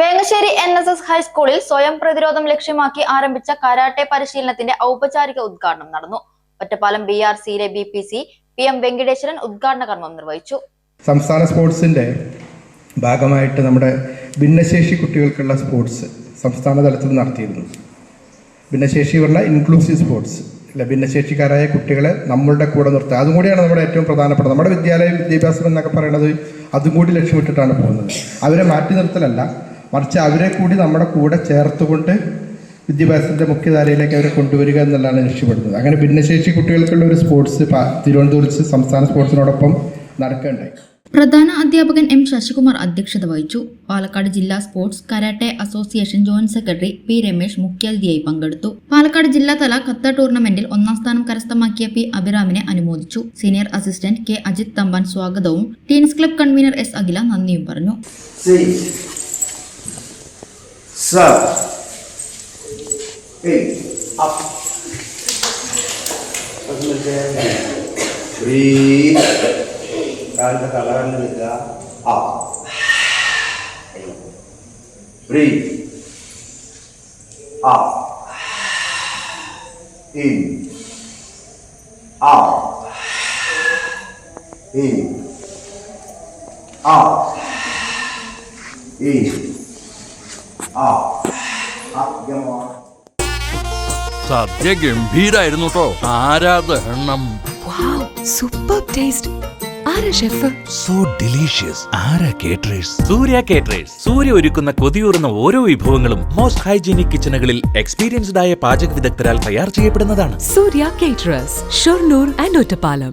Vengassery N S S ഹൈസ്കൂളിൽ സ്വയം പ്രതിരോധം ലക്ഷ്യമാക്കി ആരംഭിച്ച കരാട്ടെ പരിശീലനത്തിന്റെ ഔപചാരിക ഉദ്ഘാടനം നടന്നു. ഒറ്റപ്പാലം ബി ആർ സിയിലെ B P C P M Venkateswaran ഉദ്ഘാടന കർമ്മം നിർവഹിച്ചു. സംസ്ഥാന സ്പോർട്സിന്റെ ഭാഗമായിട്ട് നമ്മുടെ ഭിന്നശേഷി കുട്ടികൾക്കുള്ള സ്പോർട്സ് സംസ്ഥാന തലത്തിൽ നടത്തിയിരുന്നു. ഭിന്നശേഷി പറഞ്ഞാൽ ഇൻക്ലൂസീവ് സ്പോർട്സ് അല്ല ഭിന്നശേഷിക്കാരായ കുട്ടികളെ നമ്മളുടെ കൂടെ നിർത്തുക. അതും കൂടിയാണ് നമ്മുടെ ഏറ്റവും പ്രധാനപ്പെട്ട നമ്മുടെ വിദ്യാലയ വിദ്യാഭ്യാസം എന്നൊക്കെ പറയുന്നത് അതും കൂടി ലക്ഷ്യമിട്ടിട്ടാണ് പോകുന്നത്. അവരെ മാറ്റി നിർത്തലല്ല. മറിച്ച് അവരെ കൂടി നമ്മുടെ കൂടെ ചേർത്തുകൊണ്ട് വിദ്യാഭ്യാസത്തിന്റെ മുഖ്യധാരയിലേക്ക് അവരെ കൊണ്ടുവരിക എന്നുള്ളതാണ് ലക്ഷ്യപ്പെടുന്നത്. അങ്ങനെ ഭിന്നശേഷി കുട്ടികൾക്കുള്ള ഒരു സ്പോർട്സ് പ- തിരുവനന്തപുരത്ത് സംസ്ഥാന സ്പോർട്സിനോടൊപ്പം നടക്കുകയുണ്ടായി. പ്രധാന അധ്യാപകൻ എം ശശികുമാർ അധ്യക്ഷത വഹിച്ചു. പാലക്കാട് ജില്ലാ sports karate association joint secretary P Ramesh മുഖ്യാതിഥിയായി പങ്കെടുത്തു. പാലക്കാട് ജില്ലാ തല ഖത്ത ടൂർണമെന്റിൽ ഒന്നാം സ്ഥാനം കരസ്ഥമാക്കിയ പി അഭിരാമിനെ അനുമോദിച്ചു. Senior assistant K Ajith Thampan സ്വാഗതവും teens club convenor S Akhila നന്ദിയും പറഞ്ഞു. Seven. Eight. Up. Breathe. Kalda kalaran nila. Up. Breathe. Up. In. Out. In. Out. In. Sadya ഗംഭീരായിരുന്നു കേട്ടോ ആരാധണം സൂപ്പർ ടേസ്റ്റ്. ആരാ ഷെഫ്? So delicious. ആരാ caterers Surya caterers Surya ഒരുക്കുന്ന കൊതിയൂറുന്ന ഓരോ വിഭവങ്ങളും മോസ്റ്റ് ഹൈജീനിക് കിച്ചണുകളിൽ എക്സ്പീരിയൻസ്ഡ് ആയ പാചക വിദഗ്ധരാൽ തയ്യാർ ചെയ്യപ്പെടുന്നതാണ്. Surya caterers Shoranur and Ottapalam.